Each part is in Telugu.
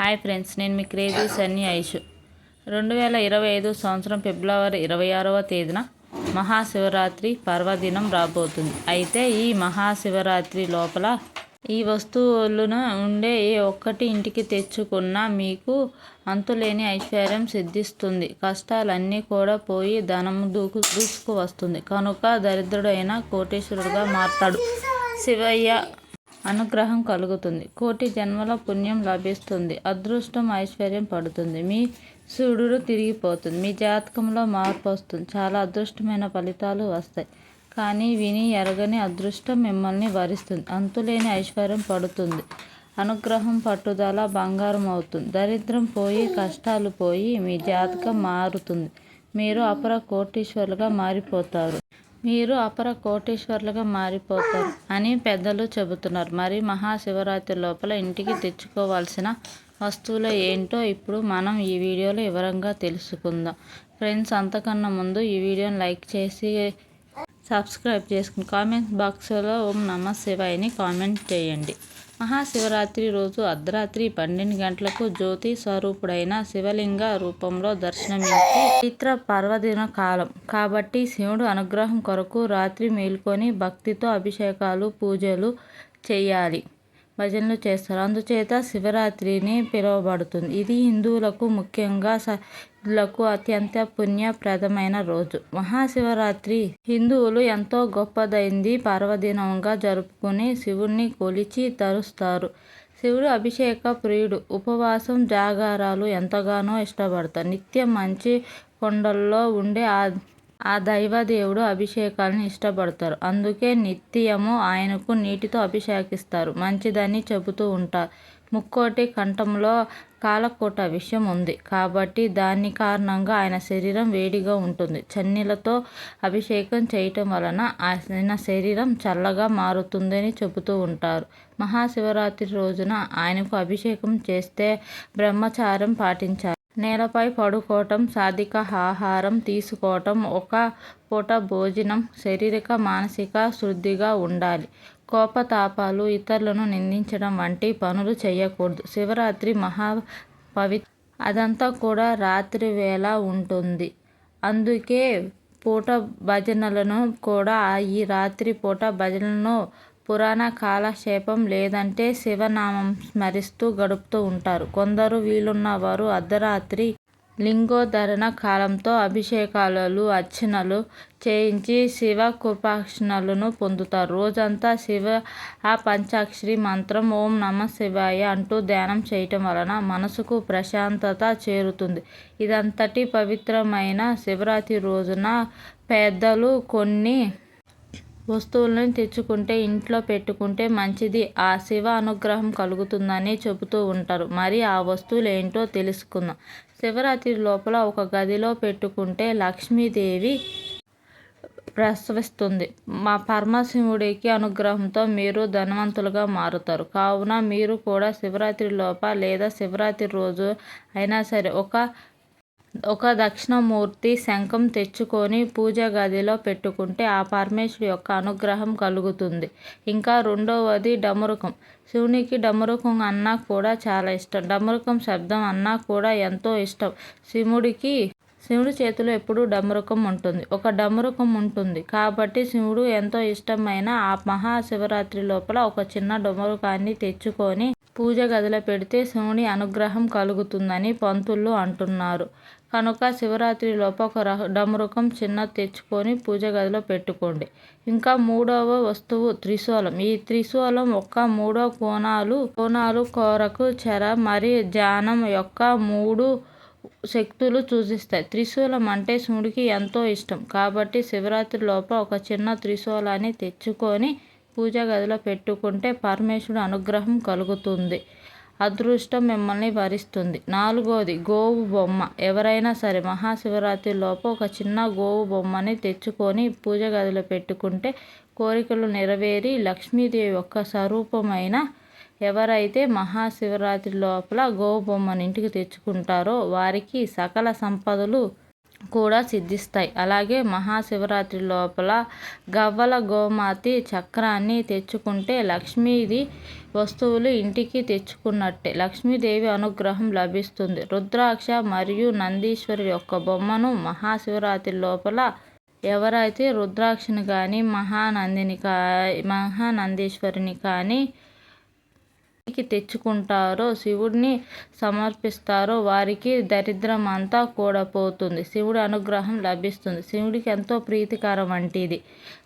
హాయ్ ఫ్రెండ్స్ నేను మీ క్రేజీ సన్నీ ఐషు. రెండు వేల ఇరవై ఐదు సంవత్సరం ఫిబ్రవరి ఇరవై ఆరవ తేదీన మహాశివరాత్రి పర్వదినం రాబోతుంది. అయితే ఈ మహాశివరాత్రి లోపల ఈ వస్తువులను ఉండే ఏ ఒక్కటి ఇంటికి తెచ్చుకున్నా మీకు అంతులేని ఐశ్వర్యం సిద్ధిస్తుంది. కష్టాలన్నీ కూడా పోయి ధనము దూకు దూసుకు వస్తుంది కనుక దరిద్రుడైన కోటేశ్వరుడుగా మారతాడు. శివయ్య అనుగ్రహం కలుగుతుంది. కోటి జన్మల పుణ్యం లభిస్తుంది. అదృష్టం ఐశ్వర్యం పడుతుంది. మీ సూర్యుడు తిరిగిపోతుంది. మీ జాతకంలో మార్పు వస్తుంది. చాలా అదృష్టమైన ఫలితాలు వస్తాయి. కానీ విని ఎరగని అదృష్టం మిమ్మల్ని వరిస్తుంది. అంతులేని ఐశ్వర్యం పడుతుంది. అనుగ్రహం పట్టుదల బంగారం అవుతుంది. దరిద్రం పోయి కష్టాలు పోయి మీ జాతకం మారుతుంది. మీరు అపర కోటీశ్వరులుగా మారిపోతారు. మీరు అపర కోటీశ్వరులుగా మారిపోతారు అని పెద్దలు చెబుతున్నారు. మరి మహాశివరాత్రి లోపల ఇంటికి తెచ్చుకోవాల్సిన వస్తువులు ఏంటో ఇప్పుడు మనం ఈ వీడియోలో వివరంగా తెలుసుకుందాం. ఫ్రెండ్స్ అంతకన్నా ముందు ఈ వీడియోని లైక్ చేసి సబ్స్క్రైబ్ చేసుకుని కామెంట్ బాక్స్లో ఓం నమ శివాయని కామెంట్ చేయండి. మహాశివరాత్రి రోజు అర్ధరాత్రి పన్నెండు గంటలకు జ్యోతి స్వరూపుడైన శివలింగ రూపంలో దర్శనమిచ్చి చిత్ర పర్వదిన కాలం. కాబట్టి శివుడు అనుగ్రహం కొరకు రాత్రి మేల్కొని భక్తితో అభిషేకాలు పూజలు చేయాలి. భజనలు చేస్తారు. అందుచేత శివరాత్రిని పిలువబడుతుంది. ఇది హిందువులకు ముఖ్యంగా లకు అత్యంత పుణ్యప్రదమైన రోజు. మహాశివరాత్రి హిందువులు ఎంతో గొప్పదైంది. పర్వదినంగా జరుపుకుని శివుణ్ణి కొలిచి తరుస్తారు. శివుడు అభిషేక ప్రియుడు. ఉపవాసం జాగారాలు ఎంతగానో ఇష్టపడతారు. నిత్యం మంచి కొండల్లో ఉండే ఆ ఆ దైవదేవుడు అభిషేకాలను ఇష్టపడతారు. అందుకే నిత్యము ఆయనకు నీటితో అభిషేకిస్తారు. మంచిదని చెబుతూ ఉంటారు. ముక్కోటి కంఠంలో కాలకోట విషయం ఉంది. కాబట్టి దాని కారణంగా ఆయన శరీరం వేడిగా ఉంటుంది. చన్నీలతో అభిషేకం చేయటం వలన ఆయన శరీరం చల్లగా మారుతుందని చెబుతూ ఉంటారు. మహాశివరాత్రి రోజున ఆయనకు అభిషేకం చేస్తే బ్రహ్మచారం పాటించాలి. నేలపై పడుకోవటం సాధిక ఆహారం తీసుకోవటం ఒక పూట భోజనం శారీరక మానసిక శుద్ధిగా ఉండాలి. కోపతాపాలు ఇతరులను నిందించడం వంటి పనులు చేయకూడదు. శివరాత్రి మహా పవి అదంతా కూడా రాత్రి వేళ ఉంటుంది. అందుకే పూట భజనలను కూడా ఈ రాత్రి పూట భజనలను పురాణ కాలక్షేపం లేదంటే శివనామం స్మరిస్తూ గడుపుతూ ఉంటారు. కొందరు వీలున్న వారు అర్ధరాత్రి లింగోధరణ కాలంతో అభిషేకాలు అర్చనలు చేయించి శివ కృపాక్షణలను పొందుతారు. రోజంతా శివ ఆ పంచాక్షరి మంత్రం ఓం నమ శివాయ అంటూ ధ్యానం చేయటం వలన మనసుకు ప్రశాంతత చేరుతుంది. ఇదంతటి పవిత్రమైన శివరాత్రి రోజున పెద్దలు కొన్ని వస్తువులను తెచ్చుకుంటే ఇంట్లో పెట్టుకుంటే మంచిది. ఆ శివ అనుగ్రహం కలుగుతుందని చెబుతూ ఉంటారు. మరి ఆ వస్తువులు ఏంటో తెలుసుకుందాం. శివరాత్రి లోపల ఒక గదిలో పెట్టుకుంటే లక్ష్మీదేవి ప్రసవిస్తుంది. మా పరమశివుడికి అనుగ్రహంతో మీరు ధనవంతులుగా మారుతారు. కావున మీరు కూడా శివరాత్రి లోప లేదా శివరాత్రి రోజు అయినా సరే ఒక ఒక దక్షిణమూర్తి శంఖం తెచ్చుకొని పూజ గదిలో పెట్టుకుంటే ఆ పరమేశ్వరి యొక్క అనుగ్రహం కలుగుతుంది. ఇంకా రెండవది డమరుకం. శివునికి డమరుకం అన్నా కూడా చాలా ఇష్టం. డమరుకం శబ్దం అన్నా కూడా ఎంతో ఇష్టం. శివుడికి శివుడి చేతిలో ఎప్పుడూ డమరుకం ఉంటుంది. ఒక డమరుకం ఉంటుంది. కాబట్టి శివుడు ఎంతో ఇష్టమైన ఆ మహాశివరాత్రి లోపల ఒక చిన్న డమరుకాన్ని తెచ్చుకొని పూజ గదిలో పెడితే శివుని అనుగ్రహం కలుగుతుందని పంతులు అంటున్నారు. కనుక శివరాత్రి లోప ఒక డమరుకం చిన్న తెచ్చుకొని పూజ గదిలో పెట్టుకోండి. ఇంకా మూడవ వస్తువు త్రిశూలం. ఈ త్రిశూలం ఒక్క మూడో కోణాలు కోణాలు కొరకు చెర మరి ధ్యానం యొక్క మూడు శక్తులు సూచిస్తాయి. త్రిశూలం అంటే శివుడికి ఎంతో ఇష్టం. కాబట్టి శివరాత్రి లోపల ఒక చిన్న త్రిశూలాన్ని తెచ్చుకొని పూజ గదిలో పెట్టుకుంటే పరమేశ్వరుడు అనుగ్రహం కలుగుతుంది. అదృష్టం మిమ్మల్ని వరిస్తుంది. నాలుగోది గోవు బొమ్మ. ఎవరైనా సరే మహాశివరాత్రి లోపు ఒక చిన్న గోవు బొమ్మని తెచ్చుకొని పూజ గదిలో పెట్టుకుంటే కోరికలు నెరవేరి లక్ష్మీదేవి యొక్క స్వరూపమైన ఎవరైతే మహాశివరాత్రి లోపల గోవు బొమ్మని ఇంటికి తెచ్చుకుంటారో వారికి సకల సంపదలు కూడా సిద్ధిస్తాయి. అలాగే మహాశివరాత్రి లోపల గవ్వల గోమాతి చక్రాన్ని తెచ్చుకుంటే లక్ష్మీది వస్తువులు ఇంటికి తెచ్చుకున్నట్టే. లక్ష్మీదేవి అనుగ్రహం లభిస్తుంది. రుద్రాక్ష మరియు నందీశ్వరి యొక్క బొమ్మను మహాశివరాత్రి లోపల ఎవరైతే రుద్రాక్షని కానీ మహానందిని కా మహానందీశ్వరిని కానీ తెచ్చుకుంటారో శివుడిని సమర్పిస్తారో వారికి దరిద్రం అంతా కూడా పోతుంది శివుడి అనుగ్రహం లభిస్తుంది. శివుడికి ఎంతో ప్రీతికరం వంటిది.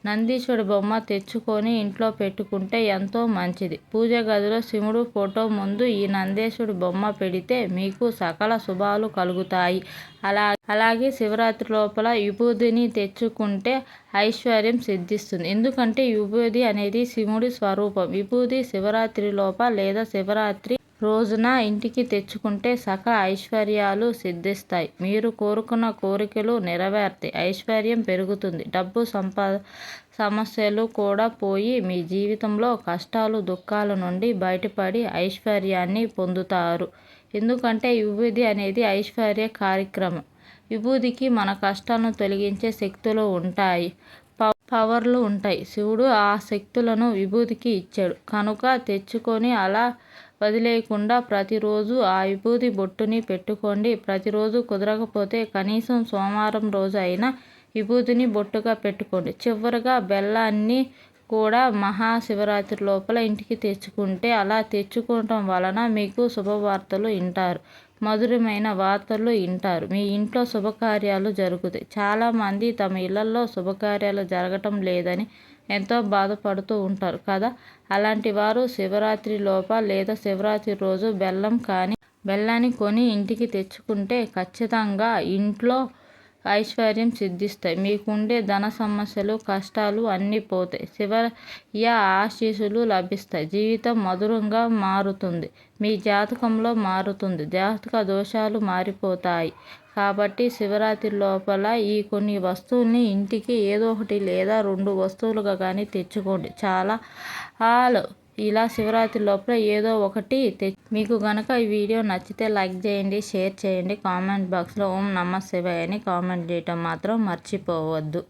నందీశ్వరుడి బొమ్మ తెచ్చుకొని ఇంట్లో పెట్టుకుంటే ఎంతో మంచిది. పూజ గదిలో శివుడు ఫోటో ముందు ఈ నందేశ్వరుడి బొమ్మ పెడితే మీకు సకల శుభాలు కలుగుతాయి. అలా అలాగే శివరాత్రి లోపల విభూదిని తెచ్చుకుంటే ఐశ్వర్యం సిద్ధిస్తుంది. ఎందుకంటే విభూది అనేది శివుడి స్వరూపం. విభూది శివరాత్రి లోప లేదా శివరాత్రి రోజున ఇంటికి తెచ్చుకుంటే సకల ఐశ్వర్యాలు సిద్ధిస్తాయి. మీరు కోరుకున్న కోరికలు నెరవేరుతాయి. ఐశ్వర్యం పెరుగుతుంది. డబ్బు సంపా సమస్యలు కూడా పోయి మీ జీవితంలో కష్టాలు దుఃఖాల నుండి బయటపడి ఐశ్వర్యాన్ని పొందుతారు. ఎందుకంటే విభూది అనేది ఐశ్వర్య కార్యక్రమం. విభూదికి మన కష్టాలను తొలగించే శక్తులు ఉంటాయి. పవర్లు ఉంటాయి. శివుడు ఆ శక్తులను విభూతికి ఇచ్చాడు. కనుక తెచ్చుకొని అలా వదిలేయకుండా ప్రతిరోజు ఆ విభూతి బొట్టుని పెట్టుకోండి. ప్రతిరోజు కుదరకపోతే కనీసం సోమవారం రోజు అయినా విభూతిని బొట్టుగా పెట్టుకోండి. చివరిగా బెల్లాన్ని కూడా మహాశివరాత్రి లోపల ఇంటికి తెచ్చుకుంటే అలా తెచ్చుకోవటం వలన మీకు శుభవార్తలు వింటారు. మధురమైన వార్తలు వింటారు. మీ ఇంట్లో శుభకార్యాలు జరుగుతాయి చాలామంది తమ ఇళ్ళలో శుభకార్యాలు జరగటం లేదని ఎంతో బాధపడుతూ ఉంటారు కదా? అలాంటి వారు శివరాత్రి లోప లేదా శివరాత్రి రోజు బెల్లం కానీ బెల్లాన్ని కొని ఇంటికి తెచ్చుకుంటే ఖచ్చితంగా ఇంట్లో ఐశ్వర్యం సిద్ధిస్తాయి. మీకుండే ధన సమస్యలు కష్టాలు అన్నీ పోతాయి. శివయ్య ఆశీస్సులు లభిస్తాయి. జీవితం మధురంగా మారుతుంది. మీ జాతకంలో మారుతుంది. జాతక దోషాలు మారిపోతాయి. కాబట్టి శివరాత్రి లోపల ఈ కొన్ని వస్తువుల్ని ఇంటికి ఏదో ఒకటి లేదా రెండు వస్తువులుగా కానీ తెచ్చుకోండి. చాలా ఇలా శివరాత్రి లోపల ఏదో ఒకటి మీకు కనుక ఈ వీడియో నచ్చితే లైక్ చేయండి షేర్ చేయండి కామెంట్ బాక్స్లో ఓం నమ శివాయ అని కామెంట్ చేయటం మాత్రం మర్చిపోవద్దు.